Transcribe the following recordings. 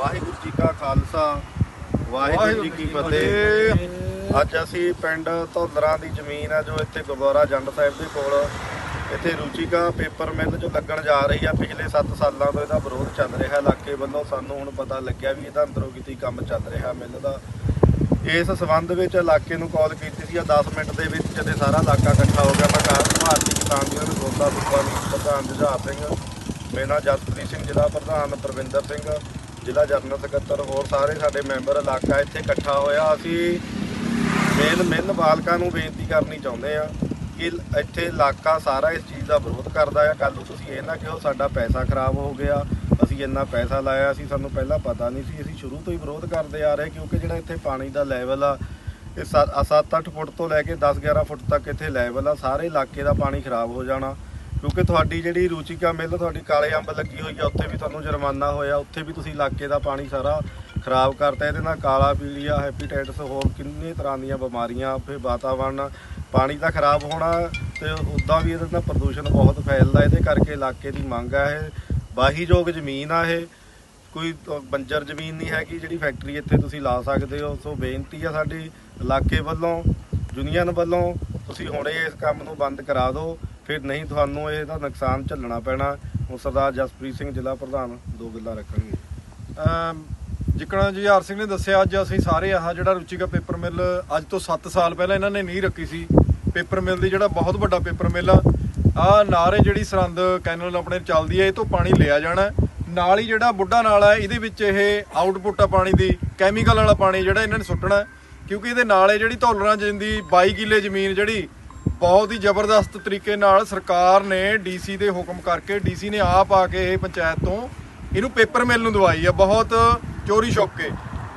ਵਾਹਿਗੁਰੂ ਜੀ ਕਾ ਖਾਲਸਾ ਵਾਹਿਗੁਰੂ ਜੀ ਕੀ ਫਤਿਹ। ਅੱਜ ਅਸੀਂ ਪਿੰਡ ਧੌਲਰਾਂ ਦੀ ਜ਼ਮੀਨ ਹੈ ਜੋ ਇੱਥੇ ਗੁਰਦੁਆਰਾ ਜੰਡ ਸਾਹਿਬ ਦੇ ਕੋਲ। ਇੱਥੇ ਰੂਚਿਕਾ ਪੇਪਰ ਮਿੱਲ ਜੋ ਲੱਗਣ ਜਾ ਰਹੀ ਆ ਪਿਛਲੇ 7 ਸਾਲਾਂ ਤੋਂ ਇਹਦਾ ਵਿਰੋਧ ਚੱਲ ਰਿਹਾ ਇਲਾਕੇ ਵੱਲੋਂ ਸਾਨੂੰ ਹੁਣ ਪਤਾ ਲੱਗਿਆ ਵੀ ਇਹਦਾ ਅੰਦਰੋਂ ਕਿਤੇ ਕੰਮ ਚੱਲ ਰਿਹਾ ਮਿੱਲ ਦਾ। ਇਸ ਸਬੰਧ ਵਿੱਚ ਇਲਾਕੇ ਨੂੰ ਕਾਲ ਕੀਤੀ ਸੀ 10 ਮਿੰਟ ਦੇ ਵਿੱਚ ਜਦੇ ਸਾਰਾ ਇਲਾਕਾ ਇਕੱਠਾ ਹੋ ਗਿਆ। ਮੈਂ ਕਾਰ ਭਾਰਤੀ ਕਿਸਾਨ ਯੂਨੀਅਨ ਗੋਤਾ ਸੁੱਖਾ ਪ੍ਰਧਾਨ ਜੁਝਾਰ ਸਿੰਘ। ਮੇਨਾ ਜਸਪ੍ਰੀਤ ਸਿੰਘ ਜ਼ਿਲ੍ਹਾ ਪ੍ਰਧਾਨ ਪ੍ਰਵਿੰਦਰ ਸਿੰਘ। ਜ਼ਿਲ੍ਹਾ ਜਨਰਲ ਸਕੱਤਰ ਹੋਰ ਸਾਰੇ ਸਾਡੇ ਮੈਂਬਰ ਇਲਾਕਾ ਇੱਥੇ ਇਕੱਠਾ ਹੋਇਆ। ਅਸੀਂ ਮੇਨ ਮਿੱਲ ਮਾਲਕਾਂ ਨੂੰ ਬੇਨਤੀ ਕਰਨੀ ਚਾਹੁੰਦੇ ਆ ਕਿ ਇੱਥੇ ਇਲਾਕਾ ਸਾਰਾ ਇਸ ਚੀਜ਼ ਦਾ ਵਿਰੋਧ ਕਰਦਾ ਆ ਕੱਲ ਨੂੰ ਤੁਸੀਂ ਇਹ ਨਾ ਕਿਹੋ, ਸਾਡਾ ਪੈਸਾ ਖਰਾਬ ਹੋ ਗਿਆ, ਅਸੀਂ ਇੰਨਾ ਪੈਸਾ ਲਾਇਆ ਸੀ ਸਾਨੂੰ ਪਹਿਲਾਂ ਪਤਾ ਨਹੀਂ ਸੀ। ਅਸੀਂ ਸ਼ੁਰੂ ਤੋਂ ਹੀ ਵਿਰੋਧ ਕਰਦੇ ਆ ਰਹੇ, ਕਿਉਂਕਿ ਜਿਹੜਾ ਇੱਥੇ ਪਾਣੀ ਦਾ ਲੈਵਲ ਆ, ਇਹ 7-8 ਫੁੱਟ ਤੋਂ ਲੈ ਕੇ 10-11 ਫੁੱਟ ਤੱਕ ਇੱਥੇ ਲੈਵਲ ਆ। ਸਾਰੇ ਇਲਾਕੇ ਦਾ ਪਾਣੀ ਖਰਾਬ ਹੋ ਜਾਣਾ। ਕਿਉਂਕਿ ਤੁਹਾਡੀ ਜਿਹੜੀ ਰੂਚਿਕਾ ਮਿੱਲ, ਤੁਹਾਡੀ ਕਾਲੇ ਅੰਬ ਲੱਗੀ ਹੋਈ ਆ, ਉੱਥੇ ਵੀ ਤੁਹਾਨੂੰ ਜੁਰਮਾਨਾ ਹੋਇਆ, ਉੱਥੇ ਵੀ ਤੁਸੀਂ ਇਲਾਕੇ ਦਾ ਪਾਣੀ ਸਾਰਾ ਖਰਾਬ ਕਰਤਾ, ਇਹਦੇ ਨਾਲ ਕਾਲਾ ਪੀਲੀਆ ਹੈਪੇਟਾਈਟਸ ਹੋਰ ਕਿੰਨੇ ਤਰ੍ਹਾਂ ਦੀਆਂ ਬਿਮਾਰੀਆਂ, ਫਿਰ ਵਾਤਾਵਰਣ ਪਾਣੀ ਤਾਂ ਖਰਾਬ ਹੋਣਾ ਤੇ ਉਦਾਂ ਵੀ ਇਹਦੇ ਨਾਲ ਪ੍ਰਦੂਸ਼ਣ ਬਹੁਤ ਫੈਲਦਾ, ਇਹਦੇ ਕਰਕੇ ਇਲਾਕੇ ਦੀ ਮੰਗ ਆ ਇਹ। ਵਾਹੀਯੋਗ ਜ਼ਮੀਨ ਆ ਇਹ, ਕੋਈ ਬੰਜਰ ਜ਼ਮੀਨ ਨਹੀਂ ਹੈਗੀ ਜਿਹੜੀ ਫੈਕਟਰੀ ਇੱਥੇ ਤੁਸੀਂ ਲਾ ਸਕਦੇ ਹੋ, ਸੋ ਬੇਨਤੀ ਆ ਸਾਡੀ ਇਲਾਕੇ ਵੱਲੋਂ ਯੂਨੀਅਨ ਵੱਲੋਂ, ਤੁਸੀਂ ਹੁਣੇ ਇਸ ਕੰਮ ਨੂੰ ਬੰਦ ਕਰਾ ਦਿਓ। ਫਿਰ ਨਹੀਂ ਤੁਹਾਨੂੰ ਇਹਦਾ ਨੁਕਸਾਨ ਝੱਲਣਾ ਪੈਣਾ, ਹੁਣ ਸਰਦਾਰ ਜਸਪ੍ਰੀਤ ਸਿੰਘ ਜ਼ਿਲ੍ਹਾ ਪ੍ਰਧਾਨ ਦੋ ਗੱਲਾਂ ਰੱਖਣਗੇ। ਅਮ, ਜਿੱਕਣਾ ਜੀ ਹਾਰ ਸਿੰਘ ਨੇ ਦੱਸਿਆ, ਅੱਜ ਅਸੀਂ ਸਾਰੇ ਆਹ ਜਿਹੜਾ ਰੁਚੀਕਾ ਪੇਪਰ ਮਿਲ, ਅੱਜ ਤੋਂ 7 ਸਾਲ ਪਹਿਲਾਂ ਇਹਨਾਂ ਨੇ ਨਹੀਂ ਰੱਖੀ ਸੀ। ਪੇਪਰ ਮਿਲ ਦੀ ਜਿਹੜਾ ਬਹੁਤ ਵੱਡਾ ਪੇਪਰ ਮਿਲ ਆ ਆ ਨਾਰੇ ਜਿਹੜੀ ਸਰੰਦ ਕੈਨਲ ਆਪਣੇ ਚੱਲਦੀ ਹੈ, ਇਹ ਤੋਂ ਪਾਣੀ ਲਿਆ ਜਾਣਾ ਨਾਲ ਹੀ ਜਿਹੜਾ ਬੁੱਢਾ ਨਾਲ ਹੈ, ਇਹਦੇ ਵਿੱਚ ਇਹ ਆਊਟਪੁੱਟ ਆ ਪਾਣੀ ਦੀ ਕੈਮੀਕਲ ਵਾਲਾ ਪਾਣੀ ਜਿਹੜਾ ਇਹਨਾਂ ਨੇ ਸੁੱਟਣਾ ਕਿਉਂਕਿ ਇਹਦੇ ਨਾਲ ਇਹ ਜਿਹੜੀ ਧੌਲਰਾਂ ਜਿੰਦੀ 22 ਕਿੱਲੇ ਜ਼ਮੀਨ ਜਿਹੜੀ ਬਹੁਤ ਹੀ ਜ਼ਬਰਦਸਤ ਤਰੀਕੇ ਨਾਲ ਸਰਕਾਰ ਨੇ ਡੀਸੀ ਦੇ ਹੁਕਮ ਕਰਕੇ ਡੀਸੀ ਨੇ ਆਪ ਆ ਕੇ ਇਹ ਪੰਚਾਇਤ ਤੋਂ ਇਹਨੂੰ ਪੇਪਰ ਮਿਲ ਨੂੰ ਦਵਾਈ ਆ, ਬਹੁਤ ਚੋਰੀ ਛੁਪਕੇ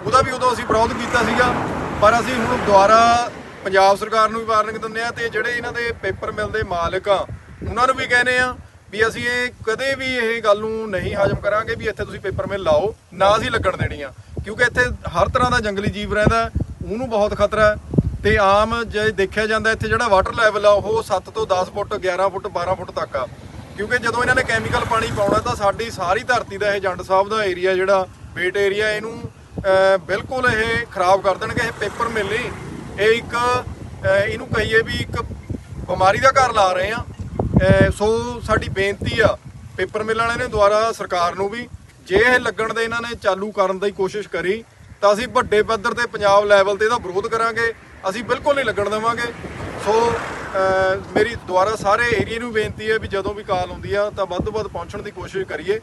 ਉਹਦਾ ਵੀ ਉਦੋਂ ਅਸੀਂ ਵਿਰੋਧ ਕੀਤਾ ਸੀਗਾ, ਪਰ ਅਸੀਂ ਹੁਣ ਦੁਬਾਰਾ ਪੰਜਾਬ ਸਰਕਾਰ ਨੂੰ ਵੀ ਵਾਰਨਿੰਗ ਦਿੰਦੇ ਆ ਤੇ ਜਿਹੜੇ ਇਹਨਾਂ ਦੇ ਪੇਪਰ ਮਿਲ ਦੇ ਮਾਲਕ ਆ, ਉਹਨਾਂ ਨੂੰ ਵੀ ਕਹਿੰਦੇ ਆ ਵੀ ਅਸੀਂ ਇਹ ਕਦੇ ਵੀ ਇਹ ਗੱਲ ਨੂੰ ਨਹੀਂ ਹਜਮ ਕਰਾਂਗੇ ਵੀ ਇੱਥੇ ਤੁਸੀਂ ਪੇਪਰ ਮਿਲ ਲਾਓ, ਨਾ ਅਸੀਂ ਲੱਗਣ ਦੇਣੀ ਆ। ਕਿਉਂਕਿ ਇੱਥੇ ਹਰ ਤਰ੍ਹਾਂ ਦਾ ਜੰਗਲੀ ਜੀਵ ਰਹਿੰਦਾ, ਉਹਨੂੰ ਬਹੁਤ ਖਤਰਾ ਹੈ। ਤੇ ਆਮ ਜੇ ਦੇਖਿਆ ਜਾਂਦਾ ਇੱਥੇ ਜਿਹੜਾ ਵਾਟਰ ਲੈਵਲ ਆ, ਉਹ 7 ਤੋਂ 10 ਫੁੱਟ 11 ਫੁੱਟ 12 ਫੁੱਟ ਤੱਕ ਆ। ਕਿਉਂਕਿ ਜਦੋਂ ਇਹਨਾਂ ਨੇ ਕੈਮੀਕਲ ਪਾਣੀ ਪਾਉਣਾ, ਤਾਂ ਸਾਡੀ ਸਾਰੀ ਧਰਤੀ ਦਾ ਇਹ ਜੰਡ ਸਾਹਿਬ ਦਾ ਏਰੀਆ ਜਿਹੜਾ ਬੇਟ ਏਰੀਆ ਇਹਨੂੰ ਬਿਲਕੁਲ ਇਹ ਖਰਾਬ ਕਰ ਦੇਣਗੇ, ਇਹ ਪੇਪਰ ਮਿਲ ਨਹੀਂ ਇਹ ਇੱਕ ਇਹਨੂੰ ਕਹੀਏ ਵੀ ਇੱਕ ਬਿਮਾਰੀ ਦਾ ਘਰ ਲਾ ਰਹੇ ਆ। ਸੋ ਸਾਡੀ ਬੇਨਤੀ ਆ ਪੇਪਰ ਮਿਲ ਵਾਲਿਆਂ ਨੇ, ਦੁਆਰਾ ਸਰਕਾਰ ਨੂੰ ਵੀ, ਜੇ ਇਹ ਲੱਗਣ ਦੇ ਇਹਨਾਂ ਨੇ ਚਾਲੂ ਕਰਨ ਦੀ ਕੋਸ਼ਿਸ਼ ਕਰੀ, ਤਾਂ ਅਸੀਂ ਵੱਡੇ ਪੱਧਰ ਤੇ ਪੰਜਾਬ ਲੈਵਲ ਤੇ ਇਹਦਾ ਵਿਰੋਧ ਕਰਾਂਗੇ। ਅਸੀਂ ਬਿਲਕੁਲ ਨਹੀਂ ਲੱਗਣ ਦੇਵਾਂਗੇ। ਸੋ ਮੇਰੀ ਦੁਆਰਾ ਸਾਰੇ ਏਰੀਆ ਨੂੰ ਬੇਨਤੀ ਹੈ ਵੀ ਜਦੋਂ ਵੀ ਕਾਲ ਆਉਂਦੀ ਆ ਤਾਂ ਵੱਧ ਤੋਂ ਵੱਧ ਪਹੁੰਚਣ ਦੀ ਕੋਸ਼ਿਸ਼ ਕਰੀਏ।